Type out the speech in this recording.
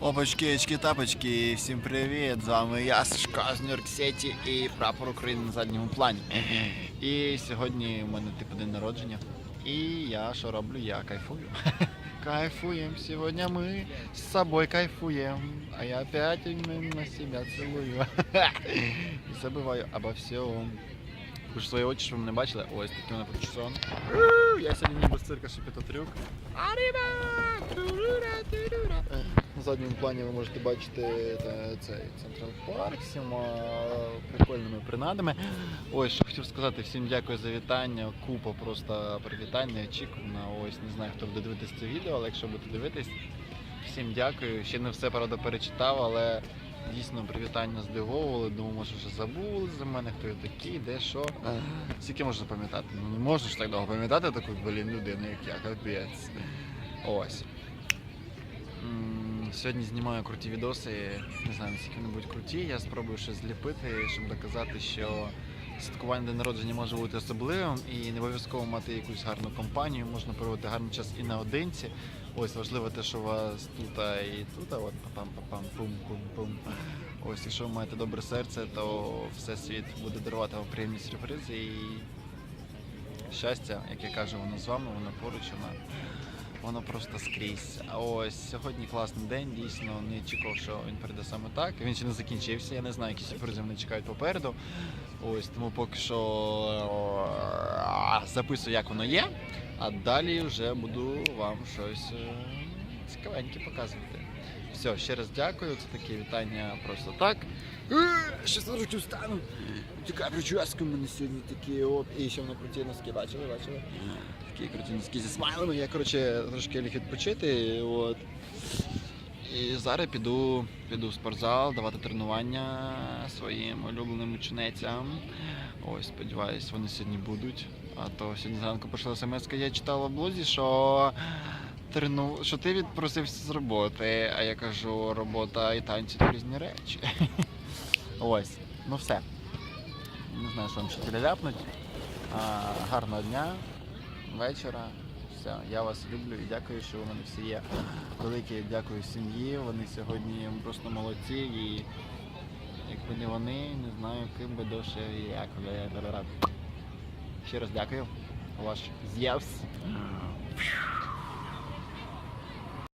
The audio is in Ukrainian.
Опачки, очки, тапочки, всім привіт! З вами я, Сашко з Нью-Йорк Сіті і прапор України на задньому плані. І сьогодні у мене типу день народження. І я що роблю? Я кайфую. Кайфуем. Сегодня мы с собой кайфуем. А я опять на себя целую. І забываю обо всем. Ви ж свої очі, що ви мене бачили? Ось такий мене почесон. Я сьогодні ніби з цирка шепітотрюк. Аріба! Задньому плані ви можете бачити цей Централ Парк з всіма прикольними принадами. Ось, що хотів сказати, всім дякую за вітання. Купа просто привітань, неочікувано. Ось не знаю, хто буде дивитися це відео, але якщо будете дивитись, всім дякую. Ще не все правда перечитав, але дійсно привітання здивовували. Думаю, може вже забули за мене, хто я такий, де що. Скільки можна пам'ятати? Ну не можеш так довго пам'ятати таку блін людину, як я, капець. Ось. М, Сьогодні знімаю круті відоси. Не знаю, наскільки вони будуть круті. Я спробую щось зліпити, щоб доказати, що святкування день народження може бути особливим і не обов'язково мати якусь гарну компанію, можна проводити гарний час і наодинці. Ось важливо те, що у вас тут і тут, от папам папам пум пум пум Ось, якщо ви маєте добре серце, то всесвіт буде дарувати вам приємні сюрпризи і щастя, як я кажу, воно з вами, воно поруч, воно, воно просто скрізь. Ось сьогодні класний день, дійсно не чекав, що він прийде саме так. Він ще не закінчився. Я не знаю, які сюрпризи мене чекають попереду. Ось тому поки що е, записую, як воно є, а далі вже буду вам щось е, цікавеньке показувати. Все, ще раз дякую. Це таке вітання просто так. Щас трошки встану. Така прическа у мене сьогодні такі от. І ще воно круті носки, бачили, бачили? Такі круті носки зі смайлами. Я, коротше, трошки ліг відпочити. От. І зараз піду, піду в спортзал, давати тренування своїм улюбленим ученицям. Ось, сподіваюсь, вони сьогодні будуть. А то сьогодні зранку прийшла смс, я читала в блозі, що трену, що ти відпросився з роботи, а я кажу, робота і танці це різні речі. Ось, ну все. Не знаю, що вам ще переляпнуть. Гарного дня, вечора. Все, я вас люблю і дякую, що ви мене всі є. Велике дякую сім'ї. Вони сьогодні просто молодці і якби не вони, не знаю, ким би довше і як. Але Ще раз дякую. Ваш з'явс.